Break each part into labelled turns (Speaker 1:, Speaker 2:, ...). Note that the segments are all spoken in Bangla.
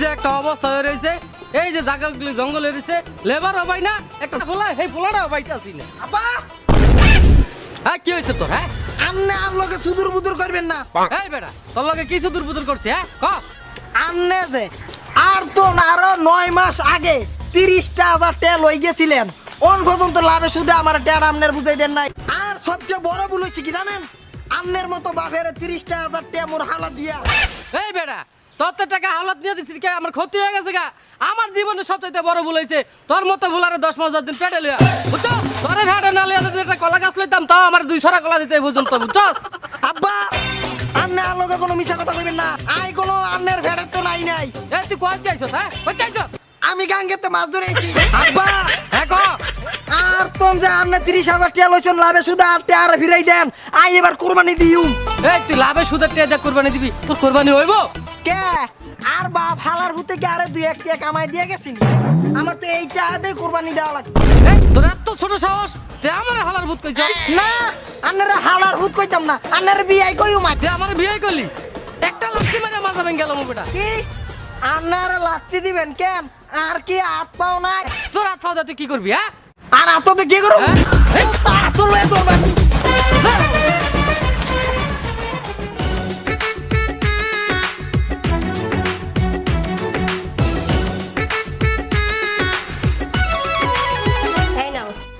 Speaker 1: যে একটা অবস্থা হয়ে রয়েছে এই যে জায়গাগুলি জঙ্গলে রয়েছে লেবার হবাই না একটা পোলা এই পোলাটা হবাইতাছি না। হ্যাঁ কি হয়েছে তোর হ্যাঁ?
Speaker 2: আন্নে আর লগে সুদূর বুদুর করবেন না।
Speaker 1: এই বেটা তোর লগে কি সুদূর বুদুর করছে হ্যাঁ? ক।
Speaker 2: আন্নে যে আর তো আরও নয় মাস আগে তিরিশটা হাজার টাকা লই গেছিলেন। অন পর্যন্ত লাভে শুধু আমার টাকা আমনের বুঝাই দেন নাই। আর সবচেয়ে বড় ভুল হয়েছে কি জানেন? আন্নের মতো বাপের তিরিশটা হাজার টাকা মোর হালা দিয়া।
Speaker 1: এই বেটা তোর টাকা হালত নিয়ে দিচ্ছি কে? আমার ক্ষতি হয়ে গেছে গা। আমার জীবনে সবচেয়ে বড় ভুল হয়েছে তোর মতো ভুল আরে দশ মাস দশ দিন পেটে লিয়া বুঝছ? তোরে ভেটে না যদি একটা কলা গাছ লইতাম তাও আমার দুই ছড়া কলা দিতে পর্যন্ত বুঝছ?
Speaker 2: আব্বা আন্নে লগে কোনো মিছা কথা কইবেন না। আই কোনো আন্নের তো নাই নাই।
Speaker 1: এই তুই কোয়ার চাইছো হ্যাঁ? কোন চাইছো
Speaker 2: আমি গাঙ্গেতে মাছ ধরে আইছি। আব্বা
Speaker 1: ক?
Speaker 2: আর তোন যে আন্নে তিরিশ হাজার টাকা লইছেন লাভে শুধু আর টাকা ফিরাই দেন। আই এবার কোরবানি দিউ।
Speaker 1: এই তুই লাভে টেয়া দেখ কোরবানি দিবি তোর কোরবানি হইব?
Speaker 2: কে? আর বাপ হালার হুতে কি আরে দুই এক কামাই দিয়ে গেছি আমার তো এইটা আদে কোরবানি দেওয়া লাগবে।
Speaker 1: তোর এত ছোট সাহস? তে আমার হালার ভূত কইছ
Speaker 2: না আন্নারে হালার হুত কইতাম না আন্নারে বিয়াই কইও মাই।
Speaker 1: তে আমার বিয়ে করলি একটা লাঠি মারে মাজা ভেঙে গেল বেটা।
Speaker 2: কি? আন্নারে দিবেন কেন? আর কি হাত পাও নাই?
Speaker 1: তোর হাত পাও তুই কি করবি হ্যাঁ?
Speaker 2: আর হাত তো কি করো
Speaker 1: হ্যাঁ?
Speaker 2: হাত লয়ে ধরবেন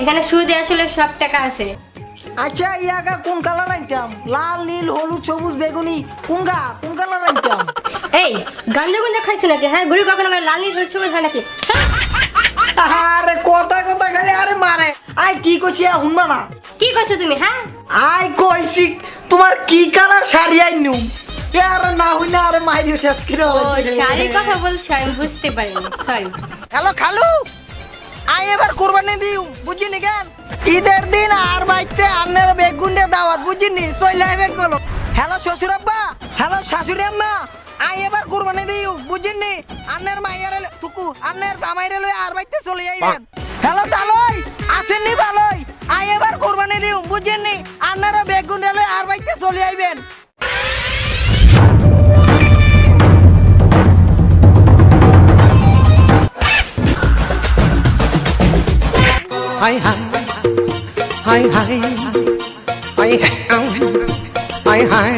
Speaker 3: এখানে সুদে আসলে সব টাকা আছে।
Speaker 2: আচ্ছা ইয়াগা কোন কালার আনতাম লাল নীল হলুদ সবুজ বেগুনি কোনগা কোন কালার আনতাম
Speaker 3: এই গাঞ্জা গুঞ্জা খাইছো নাকি? হ্যাঁ গুড়ি কখনো লাল নীল হলুদ সবুজ হয় নাকি?
Speaker 2: আরে কথা কথা খালি আরে মারে। আই কি কইছি শুনবা না?
Speaker 3: কি করছ তুমি হ্যাঁ?
Speaker 2: আই কইছি তোমার কি কালার শাড়ি আইনু? আরে না হই না আরে মাইরি শেষ করে
Speaker 3: ও শাড়ির কথা বলছো আমি বুঝতে পারিনি সরি
Speaker 2: হ্যালো খালু? আই এবার কোরবানি দিউ বুঝিনি কেন? ঈদের দিন আর বাইতে আন্নের বেগুন্ডে দাওয়াত বুঝিনি চলে আইবেন কলো হ্যালো শ্বশুর আব্বা, হ্যালো শাশুড়ি আম্মা, আই এবার কোরবানি দিউ বুঝিনি আন্নের মাইয়ারে তুকু আন্নের জামাইরে লই আর বাইতে চলে আইবেন। হ্যালো তালই, আসেননি ভালোই। আই এবার কোরবানি দিউ বুঝিনি আন্নের বেগুন্ডে লই আর বাইতে চলে আইবেন।
Speaker 4: Hi hi. Hi hi. Hi Hi. Hi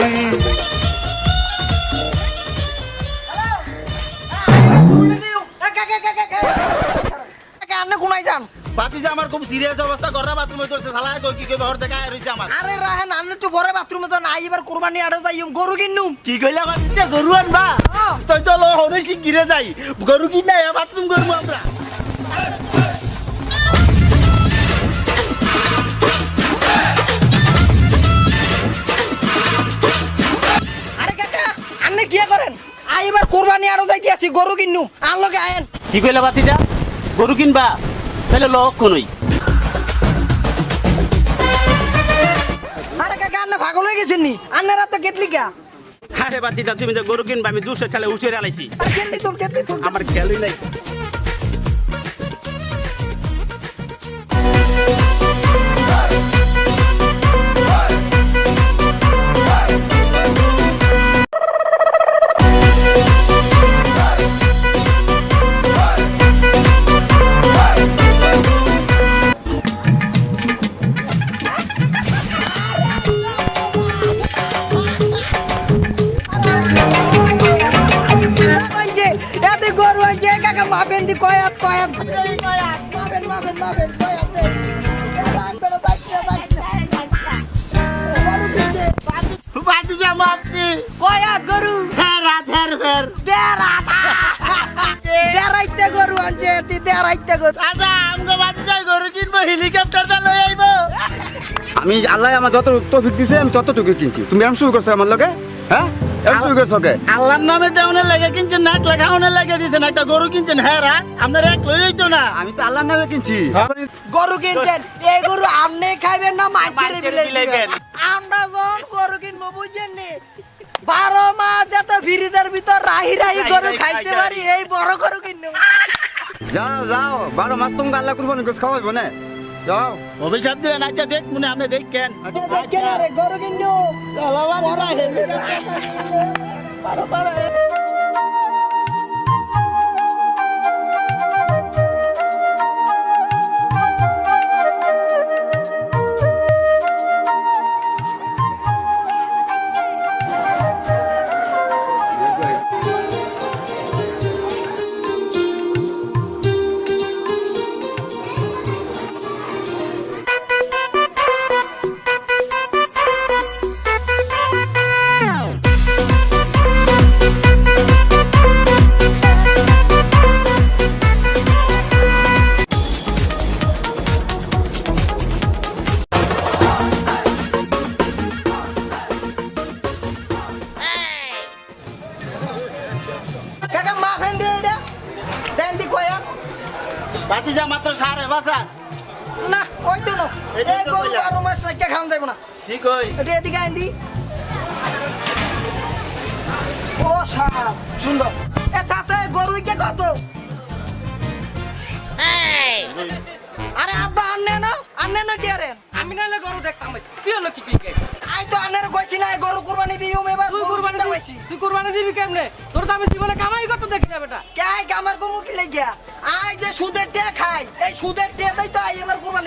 Speaker 2: আন্নে কোনাই যান
Speaker 5: পাতি যে আমার খুব সিরিয়াস অবস্থা করা বাথরুমে চলছে শালা কই কি কই বাহর দেখা রইছে আমার
Speaker 2: আরে রাহেন আন্নে তো পরে বাথরুমে যান আই এবার কোরবানি আড়ে যাইম গরু কিনুম
Speaker 5: কি কইলা পাতিছে গরু আনবা। তো চলো হনে শিগগিরে যাই। গরু কি না বাথরুম করব আমরা
Speaker 2: আই এবার কোরবানি আরও যাইতে আছি গরু কিনু। আর লগে আয়েন।
Speaker 5: কি কইলা বাতিজা? গরু কিনবা? তাহলে লক্ষণই
Speaker 2: আরে কাকা আন্নে পাগল হয়ে গেছেন নি? আন্নেরা তো কেতলি কা
Speaker 5: আরে বাতিজা তুমি যে গরু কিনবা আমি দুশো চালে উঠে আলাইছি।
Speaker 2: কেতলি তোর কেতলি তোর
Speaker 5: আমার খেয়ালই নাই। মাপছি
Speaker 2: গরু
Speaker 5: ফের
Speaker 2: গরু আনছে গরু
Speaker 5: আচ্ছা গরু কিনবো লই আইবো
Speaker 6: আমি আল্লাহ আমার যত তৌফিক দিছে আমি ততটুকু কিনছি। তুমি এরকম শুরু করছ আমার লগে হ্যাঁ?
Speaker 5: আল্লাহর নামে লাগে কিনছেন নাক লাগাওনের লাগে দিয়েছেন একটা গরু কিনছেন হ্যাঁ রাখ আপনার এক লই হইতো না।
Speaker 6: আমি তো আল্লাহর নামে কিনছি।
Speaker 2: গরু কিনছেন এই গরু আপনি খাইবেন না মাইছেরে
Speaker 5: মাইছেরে বিলাইবেন।
Speaker 2: আমরা যখন গরু কিনবো বুঝছেন নি বারো মাস যাতে ফ্রিজের ভিতর রাহি রাহি গরু খাইতে
Speaker 5: খাই
Speaker 2: পারি এই বড় গরু কিনবো।
Speaker 6: যাও যাও বারো মাস তোমাকে আল্লাহ করব না খাওয়াইবো না। যাও।
Speaker 5: অভিশাপ দিলেন আচ্ছা দেখ মনে আপনি দেখেন
Speaker 2: দেখেন আরে গরু পারো বড়
Speaker 5: ঠিক ওই
Speaker 2: এটা এদিকে আইন দি। ও সাপ। সুন্দর। এ চাষে গরু কে কত? আরে আব্বা আননে না আননে না কি আরে?
Speaker 1: আমি নাহলে গরু দেখতাম। তুই হলো কি ক্লিক গেছে
Speaker 2: আই তো আন্নের কইছি না গরু কুরবানি দিও এবার
Speaker 1: তুই কুরবানি দিবি তুই কুরবানি দিবি কেমনে? তোর তো আমি জীবনে কামাই করতে দেখি না বেটা।
Speaker 2: কে কামার কুমুর কি লাগিয়া? আই যে সুদের টে খাই এই সুদের টে দেই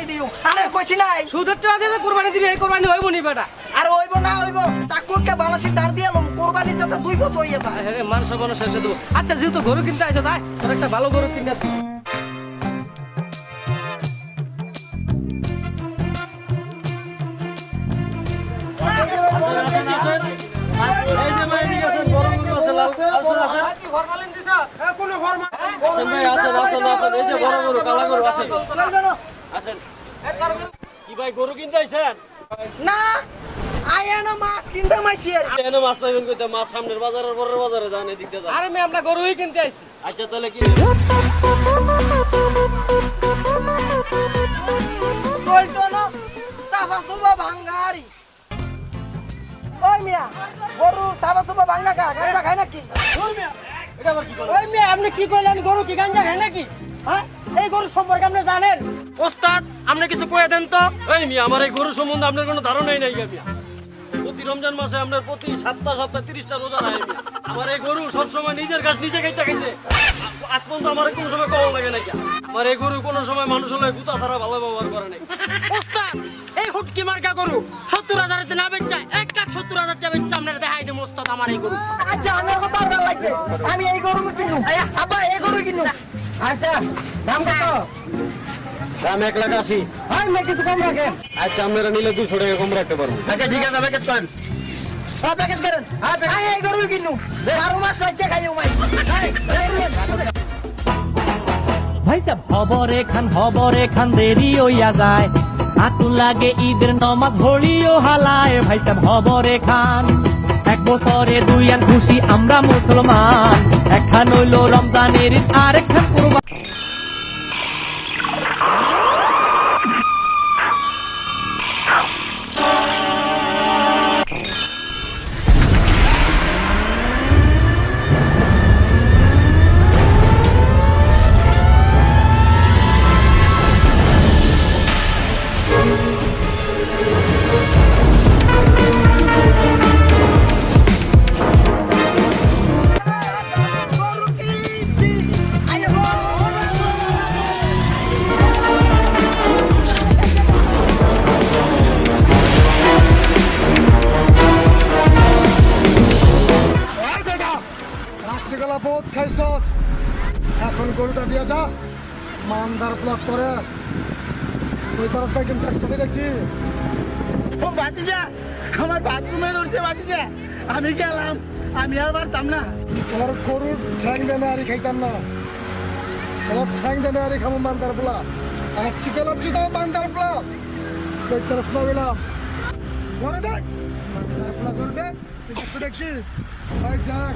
Speaker 2: কুরবানি দিও আন্নের কইছি না
Speaker 1: সুদের টাকা দিয়ে কুরবানি দিবি এই কুরবানি হইব নি বেটা
Speaker 2: আর হইব না হইব চাকুরকে বালাসির দাঁড় দিয়ে এলাম কুরবানি যাতে দুই বছর হইয়া যায়
Speaker 1: হ্যাঁ মানুষ মানুষ শেষে দেবো আচ্ছা যেহেতু গরু কিনতে আইছো তাই তোর একটা ভালো গরু কিনে দিই।
Speaker 7: কি ভাই গরু কিনতে আইছেন?
Speaker 2: না আই এনো মাছ কিনতে মাইছি আর।
Speaker 7: এনে মাছ পাইবেন কইতে মাছ সামনের বাজারের পরের বাজারে যান এদিক দিয়ে যান।
Speaker 1: আরে মেয়ে আমরা গরুই কিনতে আইছি।
Speaker 7: আচ্ছা তাহলে কি?
Speaker 2: চলতো না সাফা সুবা ভাঙ্গারি। ওই মিয়া গরু সাফা সুবা ভাঙ্গা খায় নাকি?
Speaker 1: ওই মেয়ে আপনি কি কইলেন গরু কি গাঞ্জা খায় নাকি? হ্যাঁ? এই গরু সম্পর্কে আপনি জানেন?
Speaker 7: ওস্তাদ আপনি কিছু কয়ে দেন তো। এই মিয়া আমার এই গরু সম্বন্ধে আপনার কোনো ধারণাই নাই মিয়া। প্রতি রমজান মাসে আপনার প্রতি সপ্তাহ সপ্তাহ তিরিশটা রোজা রাখে আমার এই গরু সবসময় নিজের কাছ নিজে খাইতে খাইছে। আজ পর্যন্ত আমার কোনো সময় কম লাগে নাই গা। আমার এই গরু কোনো সময় মানুষ হলে গুতা ছাড়া ভালো ব্যবহার করে নাই।
Speaker 5: ওস্তাদ এই হুটকি মার্কা গরু সত্তর হাজারের না বেচা এক লাখ সত্তর হাজার টাকা বেচা আপনার দেখাই দেবো ওস্তাদ আমার এই গরু।
Speaker 2: আচ্ছা আমার কথা আর ভালো লাগছে। আমি এই গরু কিনু আব্বা এই গরু কিনু আচ্ছা দাম কত?
Speaker 7: দাম এক লাখ আশি।
Speaker 2: ভাই মে কিছু কম রাখেন।
Speaker 7: আচ্ছা আপনারা নিলে দুশো টাকা কম রাখতে পারব।
Speaker 5: আচ্ছা ঠিক আছে প্যাকেট করেন।
Speaker 2: হ্যাঁ প্যাকেট করেন। হ্যাঁ এই গরু কিনু বারো মাস রাখতে খাইও মাই
Speaker 8: ভাইটা ভবরে খান ভবরে খান দেরি হইয়া যায়। আতুন লাগে ঈদের নমাজ ভরিও হালায় ভাইটা ভবরে খান। এক বছরে দুই আর খুশি আমরা মুসলমান। একখান হইল রমজানের আরেকখান কুরবান
Speaker 9: যা মানদার ব্লক করে। তুই তরফ থেকে ট্যাক্স দেখি
Speaker 5: ও ভাতিজা আমার বাথরুমে ধরছে ভাতিজা আমি গেলাম। আমি আর পারতাম না।
Speaker 9: তোর গরুর ঠ্যাং দেনে আরি খাইতাম না। তোর ঠ্যাং দেনে আরি খামো মানদার ব্লক আর চিকেন হচ্ছে তো মানদার ব্লক তুই তরফ না গেলাম করে দেখ। মানদার ব্লক করে দেখি। ওই দেখ।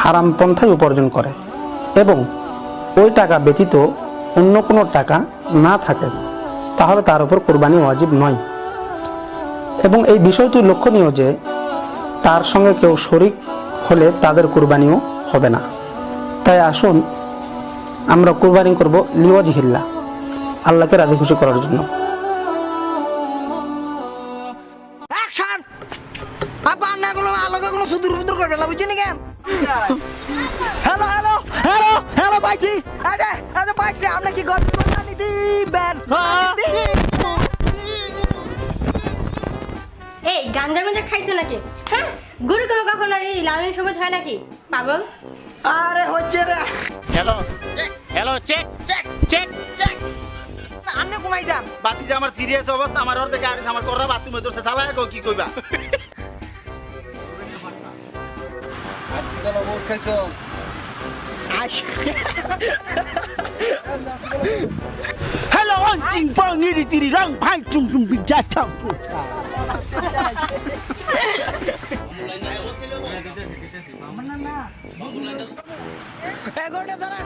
Speaker 10: হারাম পন্থায় উপার্জন করে এবং ওই টাকা ব্যতীত অন্য কোনো টাকা না থাকে, তাহলে তার উপর কোরবানি ওয়াজিব নয়। এবং এই বিষয়টি লক্ষণীয় যে তার সঙ্গে কেউ শরিক হলে তাদের কোরবানিও হবে না। তাই আসুন, আমরা কোরবানি করব লিওয়াজ হিল্লা আল্লাহকে রাজি খুশি করার জন্য।
Speaker 2: আলোকে কোনো সুদূর সুদূর করবে না বুঝিনি কেন হ্যালো হ্যালো হ্যালো হ্যালো পাইছি আচ্ছা আচ্ছা পাইছি আপনি কি গল্প জানি দিবেন
Speaker 3: এই গাঞ্জা গুঞ্জা খাইছো নাকি? হ্যাঁ? গরু কেউ কখনো এই লালন সবুজ হয় নাকি? পাগল?
Speaker 2: আরে হচ্ছে রে।
Speaker 5: Hello hello check check check check
Speaker 2: আপনি ঘুমাই যান
Speaker 6: বাতি যে আমার সিরিয়াস অবস্থা আমার ওর দেখে আরিস আমার কররা বাথরুমে দোষে চালায় কো কি কইবা
Speaker 5: হ্যালো চিং পং ইরি তিরি রং ভাই চুম চুম বিজা ঠাম
Speaker 2: এগারোটা ধরা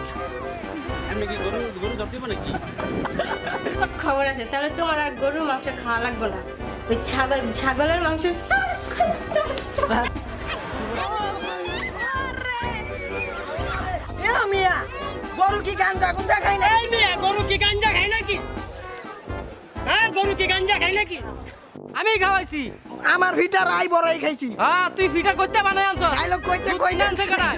Speaker 3: খবর আছে তাহলে তোমার আর গরুর মাংস খাওয়া লাগবে না। ওই ছাগল ছাগলের মাংস
Speaker 2: গরু কি গাঞ্জা? গুন দেখাই না
Speaker 5: এই মিয়া গরু কি গাঞ্জা খাই নাকি? হ্যাঁ গরু কি গাঞ্জা খাই নাকি?
Speaker 1: আমি খাওয়াইছি।
Speaker 2: আমার ফিটার আই বড়াই খাইছি।
Speaker 1: হ্যাঁ তুই ফিটার করতে বানাই আনছ।
Speaker 2: ডায়লগ কইতে কই
Speaker 1: না? আনছ কেডা?